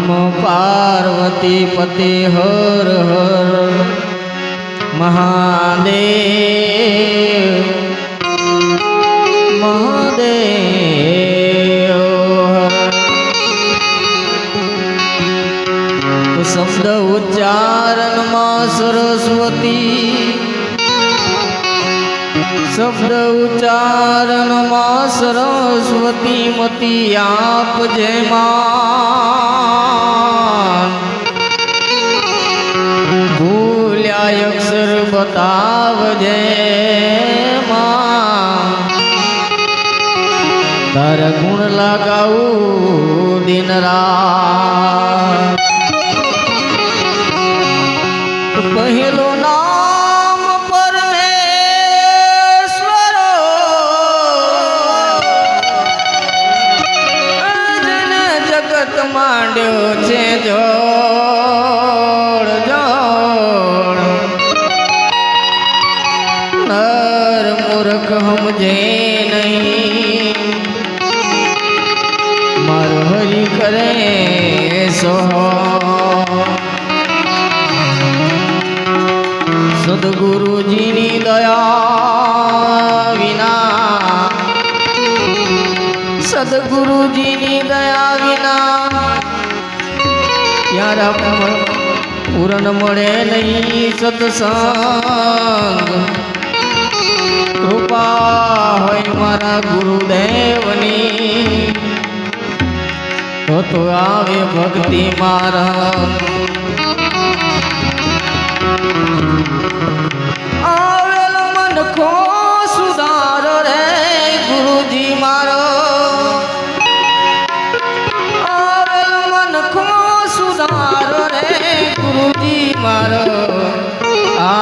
નમો પાર્વતી પતે હર હર મહાદેવ મહાદેવ. શબ્દ ઉચ્ચારણમાં સરસ્વતી, શબ્દ ઉચ્ચારણમાં સરસ્વતી મતી આપ જય માં ભૂલ્યા અક્ષર બતાવજે તારા ગુણ લગાવું દિન રાત. વિના યાર પૂરણ મળે નહીં સત્સંગ. કૃપા હોય મારા ગુરુદેવની. તો આવે ભક્તિ મારા.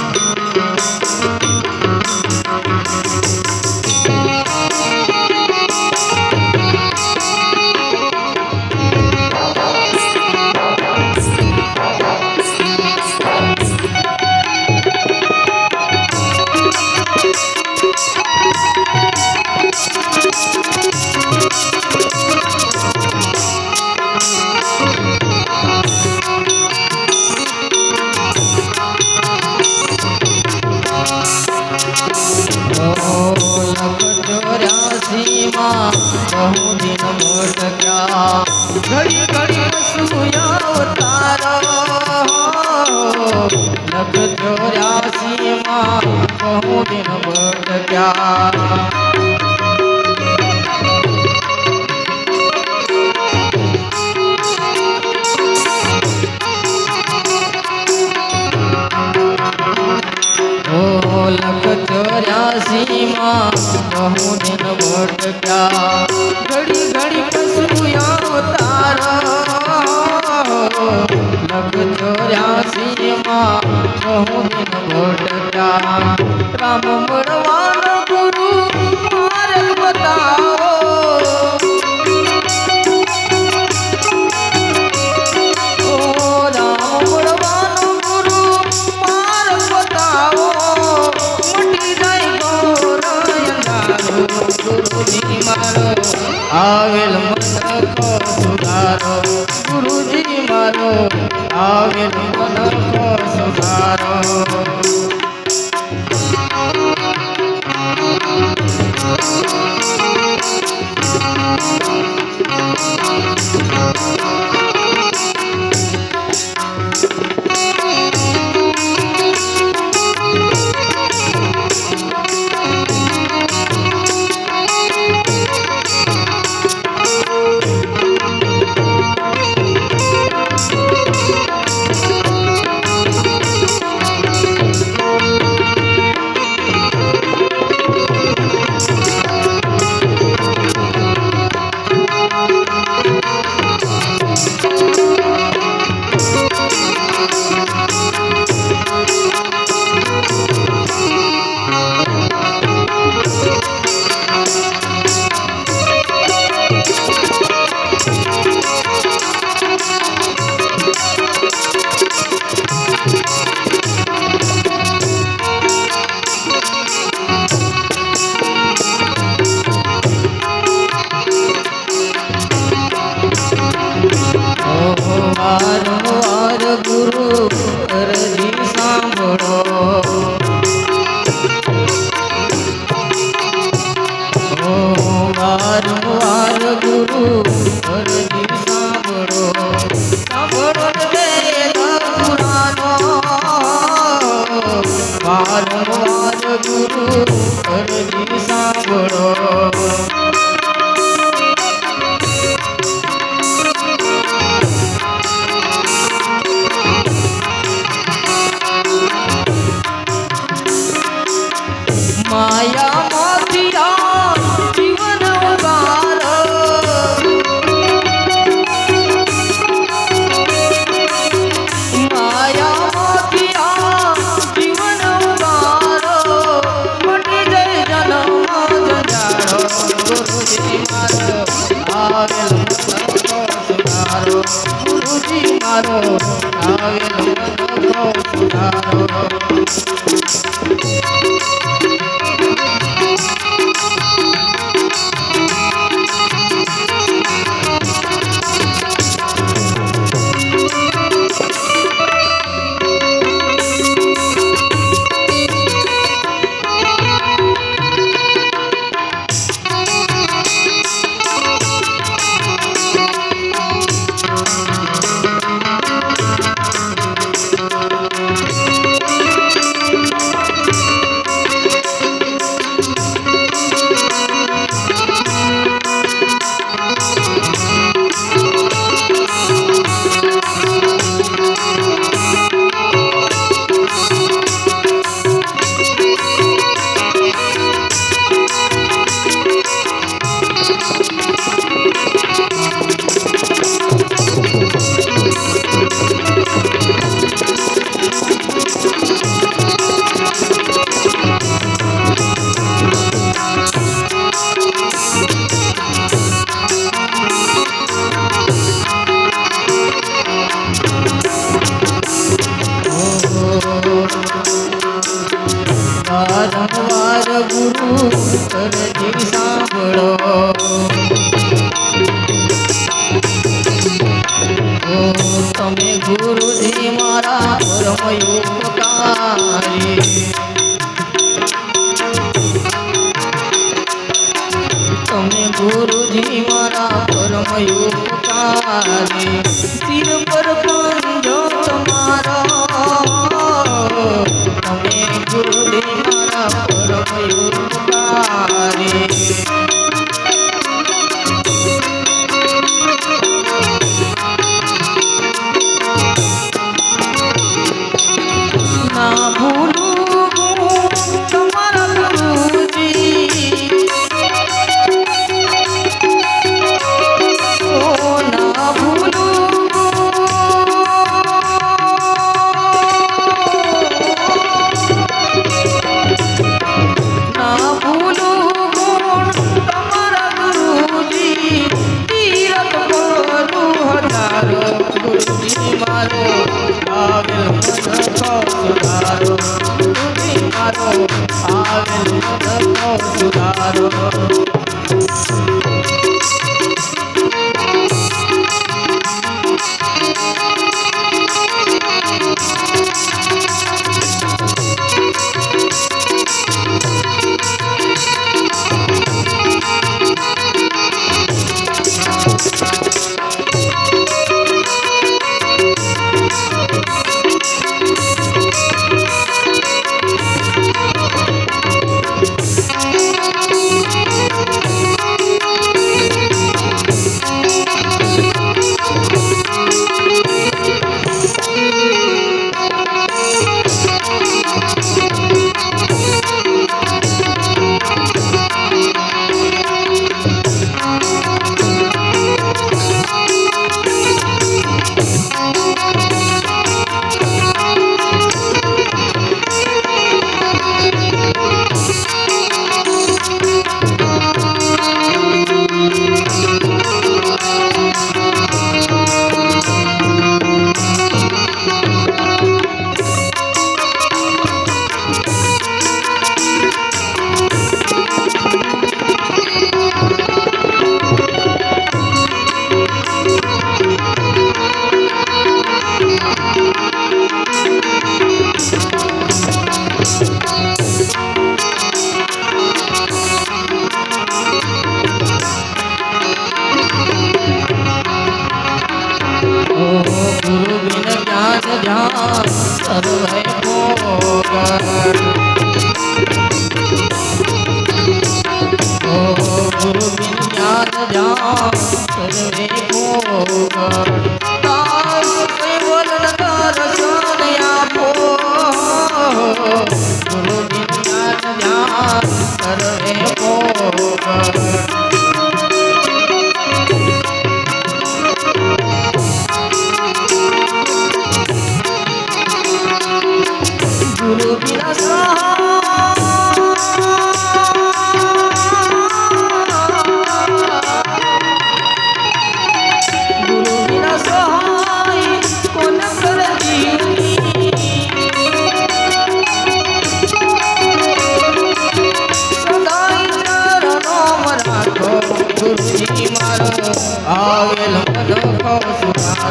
Música না આવેલ મનકો સુધારો. ગુરુજી મારો આવેલ મનકો સુધારો. વારંવાર ગુરુ કરજી સાંભળો. તમે ગુરુજી મારા પરમયુપકારી તમે ગુરુજી મારા પરમયુપકારી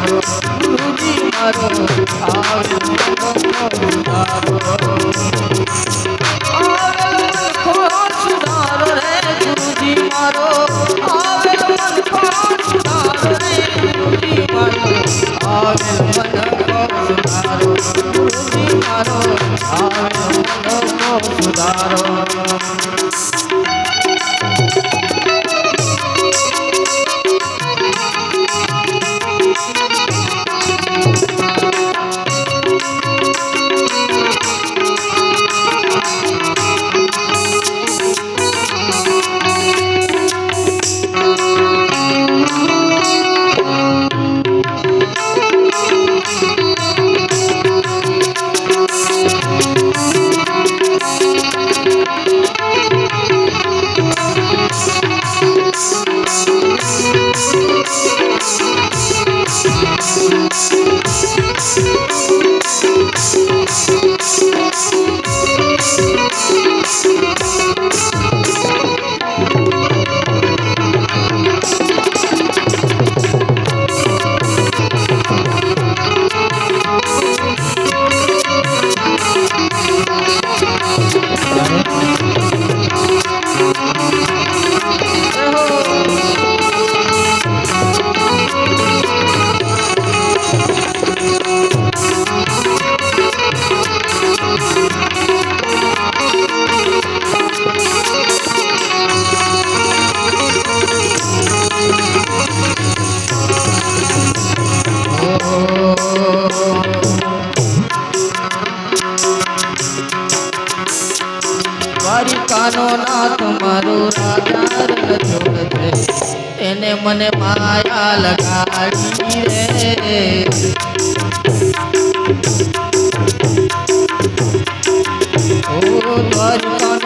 મારો ગુરુજી મારો આવો આવો આવો સુધારો રે ગુરુજી મારો આવે મન સુધારો રે ગુરુજી મારો આવે મન સુધારો ગુરુજી મારો આવે મન સુધારો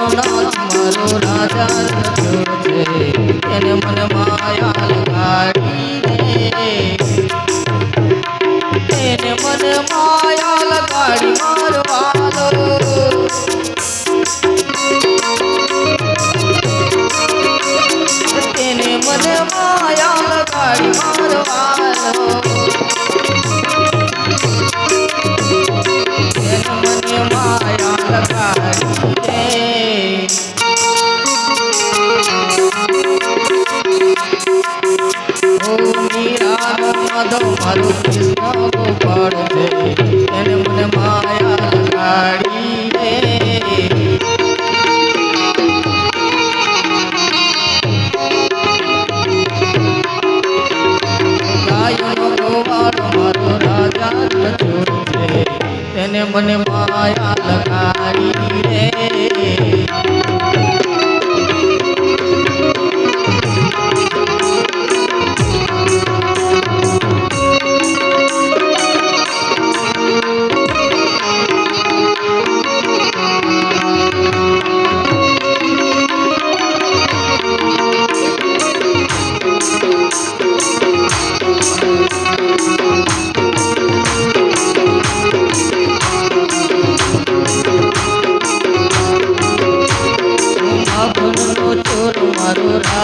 મારો નાથ મારો રાજા એને મને માયા bueno.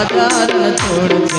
রাজার তোর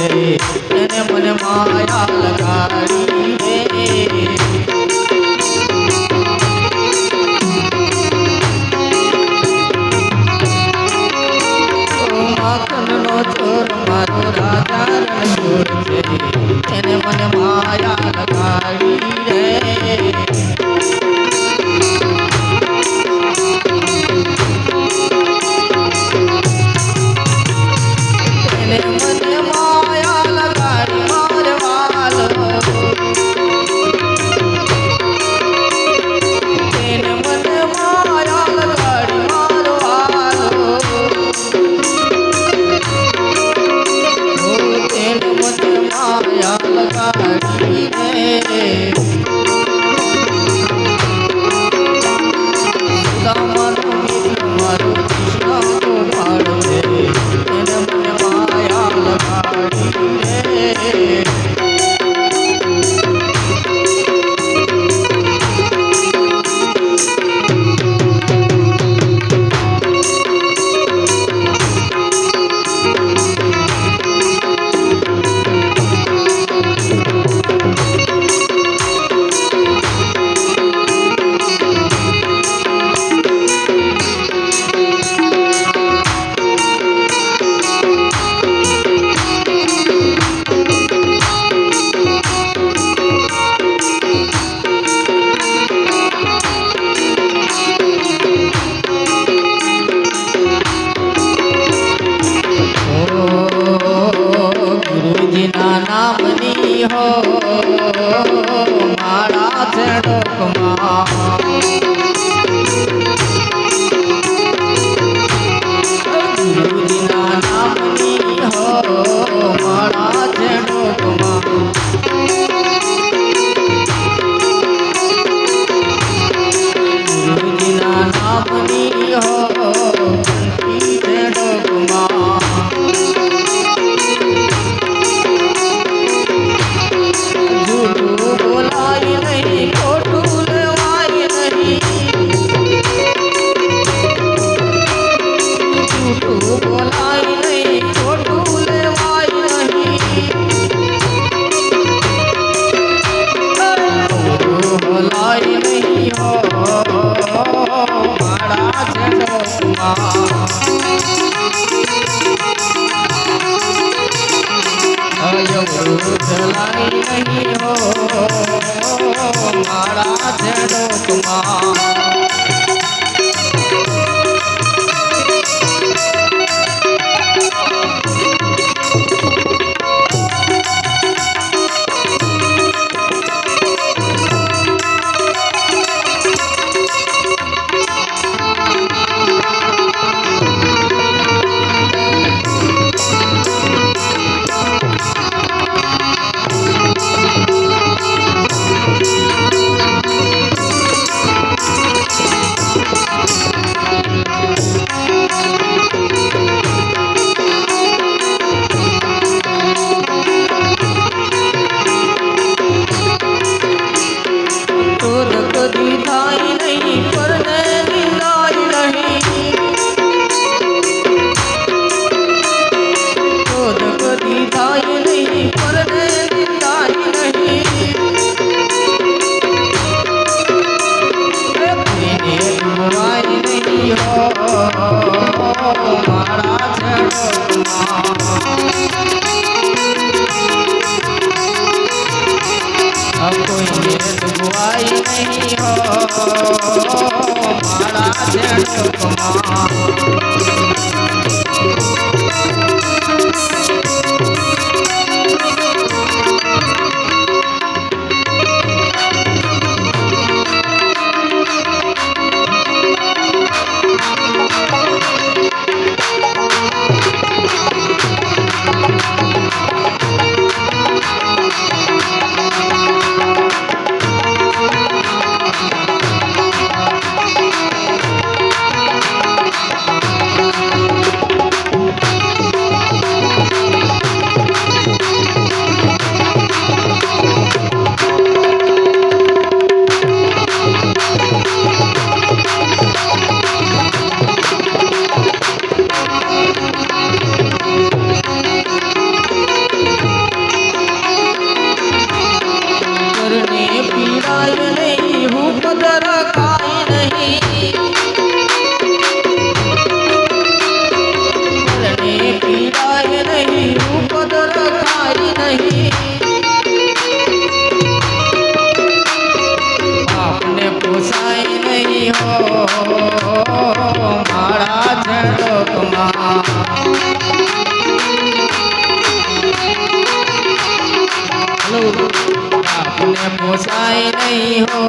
પોસાય નહીં હો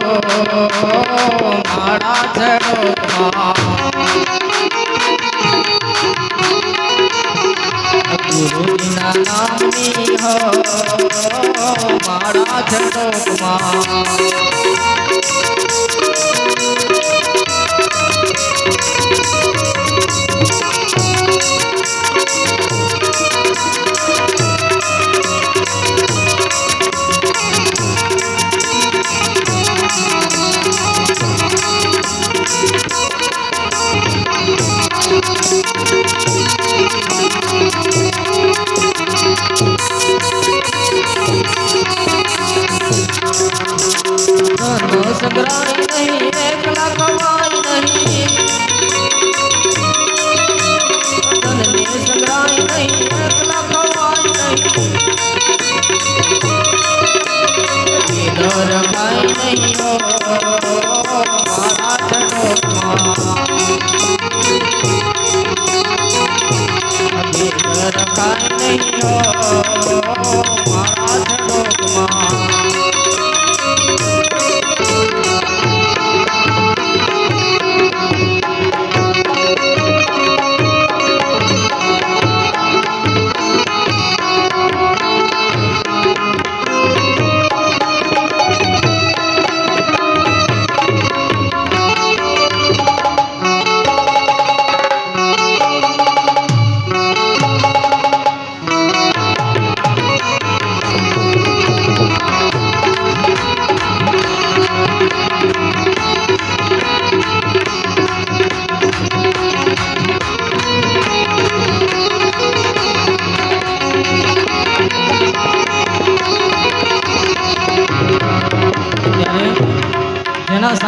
મારા ચરોમાં ગુરુના નામની હો મારા ચરોમાં মা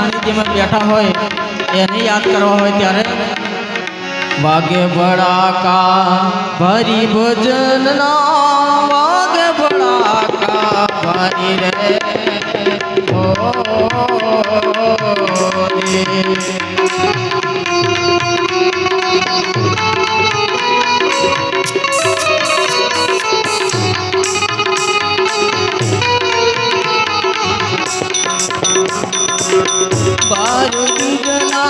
સાનિધ્યમાં બેઠા હોય એને યાદ કરવા હોય ત્યારે વાગે ભડાકા ભરી ભજન વાગે ભડાકા ભરી રે ઓ.